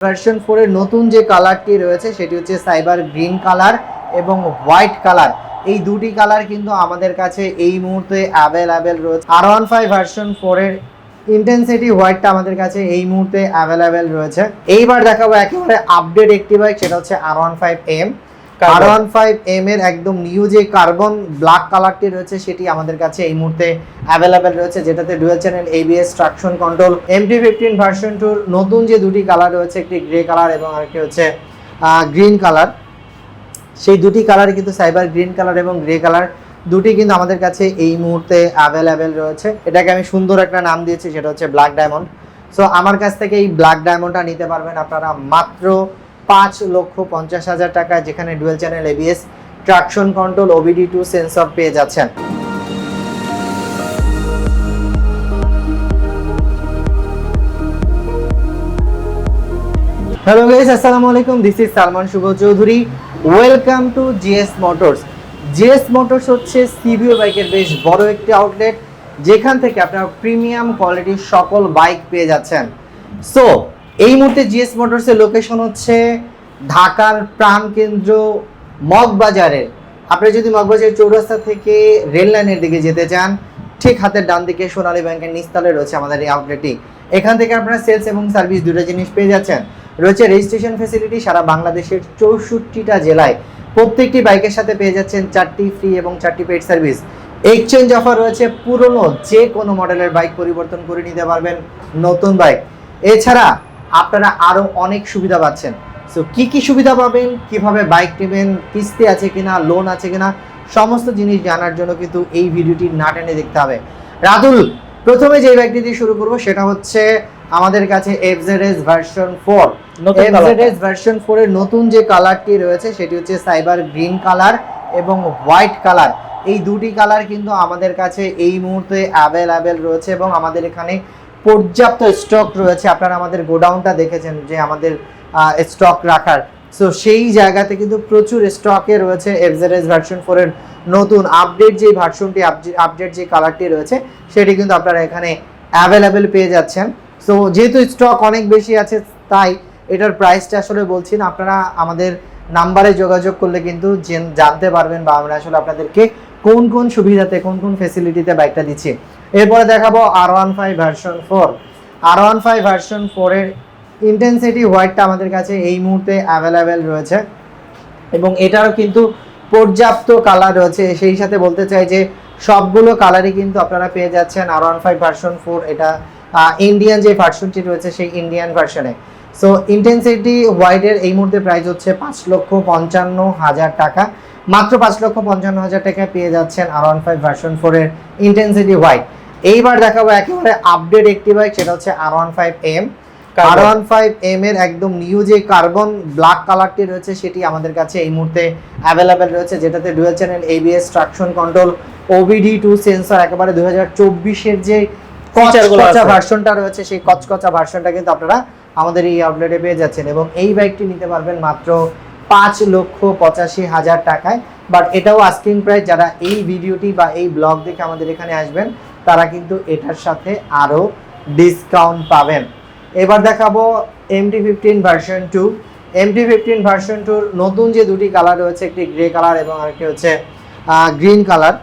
Version ফোরের নতুন যে কালারটি রয়েছে, সেটি হচ্ছে সাইবার গ্রিন কালার এবং হোয়াইট কালার এই দুটি কালার কিন্তু আমাদের কাছে এই মুহূর্তে অ্যাভেলেবেল রয়েছে। আর ওয়ান ফাইভ ভার্সন ফোরের ইন্টেন্সিটি হোয়াইটটা আমাদের কাছে এই মুহূর্তে অ্যাভেলেবেল রয়েছে। এইবার দেখাবো একেবারে আপডেট একটি বাইক সেটা হচ্ছে R one five M R one five M এর একদম নিউ যে কার্বন ব্ল্যাক কালারটি রয়েছে, সেটি আমাদের কাছে এই মুহূর্তে অ্যাভেলেবেল রয়েছে, যেটাতে dual channel ABS traction control MT fifteen version টুর নতুন যে দুটি কালার রয়েছে, একটি গ্রে কালার এবং আরেকটি হচ্ছে গ্রিন কালার সেই দুটি কালার কিন্তু সাইবার গ্রিন কালার এবং গ্রে কালার দুটি কিন্তু আমাদের কাছে এই মুহূর্তে অ্যাভেলেবেল রয়েছে। এটাকে আমি সুন্দর একটা নাম দিয়েছি, সেটা হচ্ছে ব্ল্যাক ডায়মন্ড সো আমার কাছ থেকে এই ব্ল্যাক ডায়মন্ডটা নিতে পারবেন আপনারা মাত্র পাঁচ লক্ষ পঞ্চাশ হাজার টাকা, যেখানে dual channel ABS traction control OBD two sensor পেয়ে যাচ্ছেন। হ্যালো গাইস আসসালামু আলাইকুম। This is Salman Shuvo Chowdhury. Welcome to GS motors GS motors হচ্ছে সিভিও বাইকের বেশ বড় একটি আউটলেট যেখান থেকে আপনারা প্রিমিয়াম কোয়ালিটির সকল বাইক পেয়ে যাচ্ছেন। সো এই মুহূর্তে জিএস মোটরসের লোকেশন হচ্ছে ঢাকার প্রাণকেন্দ্র মগবাজারের। আপনি যদি মগবাজার চৌরাস্তা থেকে রেল লাইনের দিকে যেতে চান, ঠিক হাতের ডান দিকে সোনালী ব্যাংকের নিস্তালে রয়েছে আমাদের এই আউটলেটটি এখান থেকে আপনারা সেলস এবং সার্ভিস দুটো জিনিস পেয়ে যাচ্ছেন। রয়েছে রেজিস্ট্রেশন ফেসিলিটি সারা বাংলাদেশের চৌষট্টিটা জেলায়। প্রত্যেকটি বাইকের সাথে পেয়ে যাচ্ছেন চারটি ফ্রি এবং চারটি পেড সার্ভিস এক্সচেঞ্জ অফার রয়েছে পুরনো যে কোনো মডেলের বাইক পরিবর্তন করে নিতে পারবেন নতুন বাইক এছাড়া আপনারা আরও অনেক সুবিধা পাচ্ছেন। সো কি কি সুবিধা পাবেন? কীভাবে বাইক নেবেন? কিস্তি আছে কিনা? লোন আছে কিনা? সমস্ত জিনিস জানার জন্য কিন্তু এই ভিডিওটি না টেনে দেখতে হবে। রাতুল প্রথমে যে বাইকটি দিয়ে শুরু করব সেটা হচ্ছে আমাদের কাছে এফজেডএস ভার্সন ফোর নতুন এফজেডএস ভার্সন ফোর এর নতুন যে কালারটি রয়েছে সেটি হচ্ছে সাইবার গ্রিন কালার এবং হোয়াইট কালার এই দুটি কালার কিন্তু আমাদের কাছে এই মুহূর্তে অ্যাভেলেবেল রয়েছে এবং আমাদের এখানে পর্যাপ্ত স্টক রয়েছে। আপনারা আমাদের গোডাউনটা দেখেছেন যে আমাদের স্টক রাখার। সো সেই জায়গাতে কিন্তু প্রচুর স্টকে রয়েছে এফজেডএস ভার্সন ফোরের নতুন আপডেট যে ভার্সনটি আপডেট যে কালারটি রয়েছে, সেটি কিন্তু আপনারা এখানে অ্যাভেলেবেল পেয়ে যাচ্ছেন। সো যেহেতু স্টক অনেক বেশি আছে, তাই এটার প্রাইসটা আসলে বলছি না, আপনারা আমাদের নাম্বারে যোগাযোগ করলে কিন্তু জানতে পারবেন বা আমরা আসলে আপনাদেরকে কোন কোন সুবিধাতে, কোন কোন ফেসিলিটিতে বাইকটা দিচ্ছি। এরপরে দেখাবো R one five version four R one five version ফোরের ইন্টেন্সিটি হোয়াইটটা আমাদের কাছে এই মুহূর্তে অ্যাভেলেবেল রয়েছে। এবং এটারও কিন্তু পর্যাপ্ত কালার রয়েছে। সেই সাথে বলতে চাই যে সবগুলো কালারই কিন্তু আপনারা পেয়ে যাচ্ছেন R one five version four এটা ইন্ডিয়ান যে ভার্সনটি রয়েছে সেই ইন্ডিয়ান ভার্সনে সো ইন্টেন্সিটি হোয়াইটের এই মুহূর্তে প্রাইস হচ্ছে পাঁচ লক্ষ পঞ্চান্ন হাজার টাকা। মাত্র পাঁচ লক্ষ পঞ্চান্ন হাজার টাকায় পেয়ে যাচ্ছেন আর ওয়ান ফাইভ ভার্সন ফোরের ইন্টেন্সিটি হোয়াইট এইবার দেখাবো একেবারে আপডেট একটি বাইক সেটা হচ্ছে R one five M R one five M এর একদম নিউ যে কার্বন ব্ল্যাক কালারটি রয়েছে সেটি আমাদের কাছে এই মুহূর্তে অ্যাভেলেবেল রয়েছে যেটাতে dual channel ABS traction control OBD two sensor একেবারে দুই হাজার চব্বিশের যে কচকচা ভার্সনটা রয়েছে সেই কচকচা ভার্সনটা কিন্তু আপনারা আমাদের এই আউটলেটে পেয়ে যাচ্ছেন। এবং এই বাইকটি নিতে পারবেন মাত্র পাঁচ লক্ষ পঁচাশি হাজার টাকায়। বাট এটাও আস্কিং প্রাইস যারা এই ভিডিওটি বা এই ব্লগ দেখে আমাদের এখানে আসবেন তারা কিন্তু এটার সাথে আরও ডিসকাউন্ট পাবেন। এবার দেখাবো MT fifteen version two MT fifteen version টুর নতুন যে দুটি কালার রয়েছে, একটি গ্রে কালার এবং আরেকটি হচ্ছে গ্রিন কালার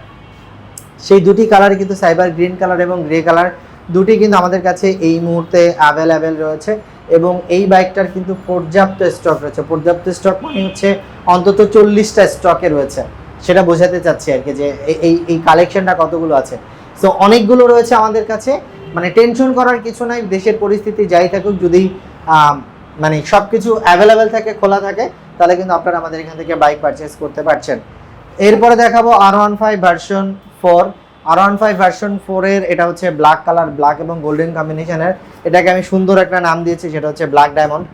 সেই দুটি কালার কিন্তু সাইবার গ্রিন কালার এবং গ্রে কালার দুটি কিন্তু আমাদের কাছে এই মুহূর্তে অ্যাভেলেবেল রয়েছে এবং এই বাইকটার কিন্তু পর্যাপ্ত স্টক রয়েছে। পর্যাপ্ত স্টক মানে হচ্ছে অন্তত চল্লিশটা স্টকে রয়েছে। সেটা বোঝাতে চাচ্ছি আর কি যে এই- এই কালেকশনটা কতগুলো আছে। সো অনেকগুলো রয়েছে আমাদের কাছে। মানে টেনশন করার কিছু নাই, দেশের পরিস্থিতি যাই থাকুক, যদি মানে সব কিছু অ্যাভেলেবেল থাকে, খোলা থাকে, তাহলে কিন্তু আপনারা আমাদের এখান থেকে বাইক পারচেস করতে পারছেন। এরপরে দেখাবো R one five version four R one five version ফোরের এটা হচ্ছে ব্ল্যাক কালার ব্ল্যাক এবং গোল্ডেন কম্বিনেশনের এটাকে আমি সুন্দর একটা নাম দিয়েছি, সেটা হচ্ছে ব্ল্যাক ডায়মন্ড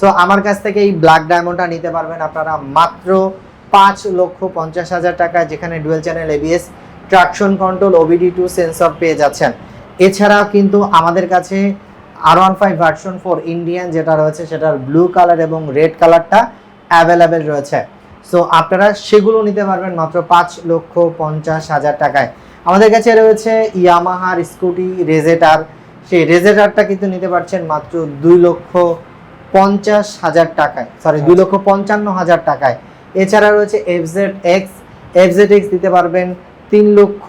সো আমার কাছ থেকে এই ব্ল্যাক ডায়মন্ডটা নিতে পারবেন আপনারা মাত্র পাঁচ লক্ষ পঞ্চাশ হাজার টাকায় যেখানে dual channel ABS traction control OBD two sensor পেয়ে যাচ্ছেন। এছাড়াও কিন্তু আমাদের কাছে R one five version four Indian যেটা রয়েছে, সেটার ব্লু কালার এবং রেড কালারটা অ্যাভেলেবেল রয়েছে। সো আপনারা সেগুলো নিতে পারবেন মাত্র পাঁচ লক্ষ পঞ্চাশ হাজার টাকায়। আমাদের কাছে রয়েছে ইয়ামাহার স্কুটি রেজেটার সেই রেজেটারটা কিন্তু নিতে পারছেন মাত্র দুই লক্ষ পঞ্চাশ হাজার টাকায়। সরি দুই লক্ষ পঞ্চান্ন হাজার টাকায়। এছাড়া রয়েছে এফজেড এক্স এফজেড এক্স দিতে পারবেন তিন লক্ষ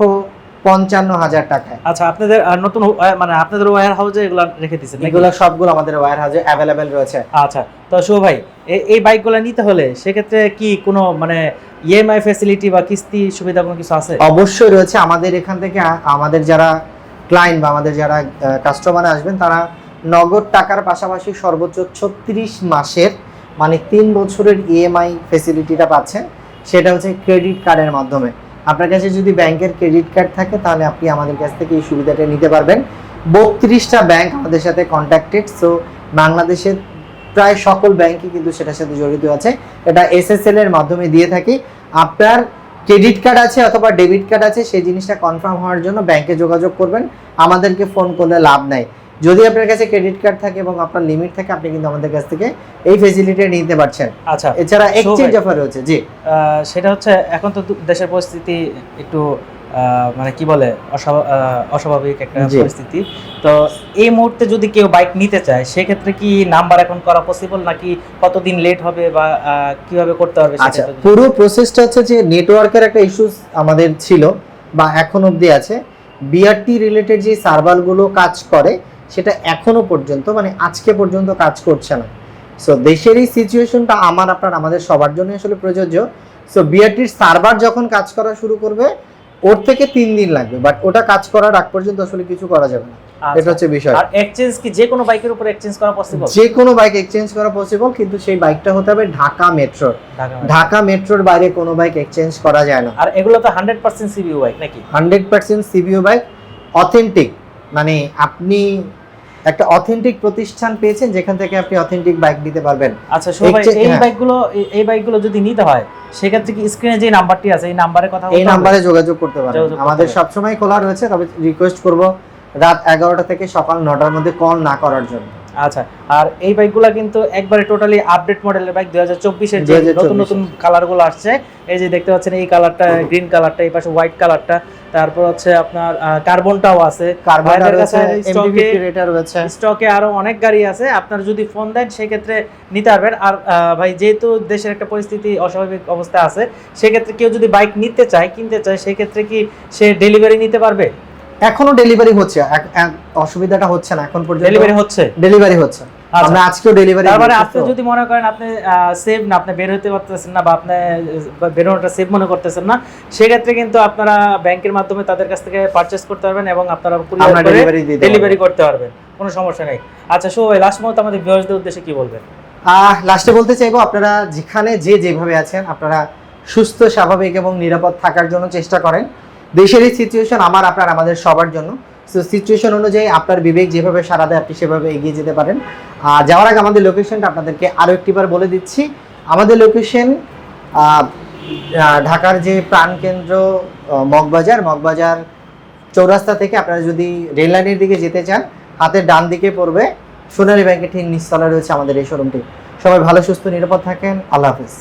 পঞ্চান্ন হাজার টাকায়। আচ্ছা আপনাদের নতুন মানে আপনাদের ওয়্যার হাউসে এগুলো রেখে দিচ্ছেন? এগুলো সবগুলো আমাদের ওয়ার হাউসে অ্যাভেলেবেল রয়েছে। আচ্ছা তো শুভ ভাই এই বাইকগুলো নিতে হলে সেক্ষেত্রে কি কোনো মানে ইএমআই ফ্যাসিলিটি বা কিস্তি সুবিধা কোনো কিছু আছে? অবশ্যই রয়েছে। আমাদের এখান থেকে আমাদের যারা ক্লায়েন্ট বা আমাদের যারা কাস্টমার আসবেন তারা নগদ টাকার পাশাপাশি সর্বোচ্চ ছত্রিশ মাসের মানে তিন বছরের ইএমআই ফেসিলিটিটা পাচ্ছেন সেটা হচ্ছে ক্রেডিট কার্ডের মাধ্যমে। আপনার কাছে যদি ব্যাংকের ক্রেডিট কার্ড থাকে, তাহলে আপনি আমাদের কাছ থেকে এই সুবিধাটা নিতে পারবেন। বত্রিশটা ব্যাংক আমাদের সাথে কন্ট্যাক্টেড সো বাংলাদেশের প্রায় সকল ব্যাংকই কিন্তু সেটার সাথে জড়িত আছে। এটা এসএসএল এর মাধ্যমে দিয়ে থাকি। আপনার ক্রেডিট কার্ড আছে অথবা ডেবিট কার্ড আছে, সেই জিনিসটা কনফার্ম হওয়ার জন্য ব্যাংকে যোগাযোগ করবেন। আমাদেরকে ফোন করলে লাভ নাই। যদি আপনার কাছে ক্রেডিট কার্ড থাকে এবং আপনার লিমিট থাকে আপনি কিন্তু আমাদের কাছ থেকে এই ফেসিলিটি নিতে পারছেন। আচ্ছা এছাড়া এক্সচেঞ্জ অফার রয়েছে জি। সেটা হচ্ছে এখন তো দেশের পরিস্থিতি একটু মানে কি বলে অস্বাভাবিক একটা পরিস্থিতি। তো এই মুহূর্তে যদি কেউ বাইক নিতে চায় সেক্ষেত্রে কি নাম্বার এখন করা পসিবল নাকি কতদিন লেট হবে বা কীভাবে করতে হবে আচ্ছা পুরো প্রসেসটা হচ্ছে যে নেটওয়ার্কের একটা ইস্যুস আমাদের ছিল বা এখন অবধি আছে। বিআরটি রিলেটেড যে সার্ভারগুলো কাজ করে সেটা এখনও পর্যন্ত মানে আজকে পর্যন্ত কাজ করছে না। সো দেশের এই সিচুয়েশনটা আমার আপনার আমাদের সবার জন্য আসলে প্রযোজ্য। সো বিআরটির সার্ভার যখন কাজ করা শুরু করবে ওর থেকে তিন দিন লাগবে। বাট ওটা কাজ করার আগ পর্যন্ত আসলে কিছু করা যাবে না। আচ্ছা। এটা হচ্ছে বিষয়। আর এক্সচেঞ্জ কি যে কোনো বাইকের উপর এক্সচেঞ্জ করা পসিবল যে কোনো বাইক এক্সচেঞ্জ করা পসিবল কিন্তু সেই বাইকটা হতে হবে ঢাকা মেট্রোর ঢাকা মেট্রোর বাইরে কোনো বাইক এক্সচেঞ্জ করা যায় না। আর এগুলো তো হান্ড্রেড পার্সেন্ট সিবিউ বাইক নাকি? Hundred percent CBU bike authentic মানে আপনি একটা অথেন্টিক প্রতিষ্ঠান পেয়েছেন যেখান থেকে আপনি অথেন্টিক বাইক নিতে পারবেন আচ্ছা শো এই হ্যাঁ। বাইকগুলো এই- এই বাইকগুলো যদি নিতে হয় সেক্ষেত্রে কি স্ক্রিনে যে নাম্বারটি আছে এই নাম্বারে কথা এই? নাম্বারে যোগাযোগ করতে পারেন আমাদের সব সবসময় খোলা রয়েছে তবে রিকোয়েস্ট করব রাত এগারোটা থেকে সকাল নটার মধ্যে কল না করার জন্য আচ্ছা আর এই বাইকগুলো কিন্তু একবারে টোটালি আপডেট মডেলের বাইক দুই হাজার চব্বিশের যে 2024 নতুন নতুন কালারগুলো আসছে এই যে দেখতে পাচ্ছেন এই কালারটা গ্রিন কালারটা এই পাশে হোয়াইট কালারটা তারপর হচ্ছে আপনার কার্বনটাও আছে। স্টকে আরও অনেক গাড়ি আছে আপনার যদি ফোন দেন সেক্ষেত্রে নিতে পারবেন। আর ভাই যেহেতু দেশের একটা পরিস্থিতি অস্বাভাবিক অবস্থা আছে সেক্ষেত্রে কেউ যদি বাইক নিতে চায় কিনতে চায় সেক্ষেত্রে কি সে ডেলিভারি নিতে পারবে? এখনও ডেলিভারি হচ্ছে। অসুবিধাটা হচ্ছে না এখন পর্যন্ত ডেলিভারি হচ্ছে? ডেলিভারি হচ্ছে। আচ্ছা। আমরা আজকেও ডেলিভারি তার মানে আপনি যদি মনে করেন আপনি সেভ না আপনি বের হতে পারতেছেন না বা আপনি বেরোনোটা সেভ মনে করতেছেন না সেক্ষেত্রে কিন্তু আপনারা ব্যাংকের মাধ্যমে তাদের কাছ থেকে পারচেস করতে পারবেন এবং আপনারা ডেলিভারি করতে পারবেন কোনো সমস্যা নেই। আচ্ছা ভাই লাস্ট মতো আমাদের ভিউয়ার্সদের উদ্দেশ্যে কি বলবেন? আহ লাস্টে বলতে চাইব আপনারা যেখানে যে যেভাবে আছেন আপনারা সুস্থ স্বাভাবিক এবং নিরাপদ থাকার জন্য চেষ্টা করেন। দেশের এই সিচুয়েশন আমার, আপনার, আমাদের সবার জন্য। সো সিচুয়েশন অনুযায়ী আপনার বিবেক যেভাবে সারা দেয়, আপনি সেভাবে এগিয়ে যেতে পারেন। আর যাওয়ার আগে আমাদের লোকেশনটা আপনাদেরকে আরও একটিবার বলে দিচ্ছি। আমাদের লোকেশন ঢাকার যে প্রাণকেন্দ্র মগবাজার মগবাজার চৌরাস্তা থেকে আপনারা যদি রেললাইনের দিকে যেতে চান, হাতের ডান দিকে পড়বে সোনালী ব্যাংকের ঠিক নিচতলা রয়েছে আমাদের এই শোরুমটি সবাই ভালো, সুস্থ, নিরাপদ থাকেন। আল্লাহ হাফিজ।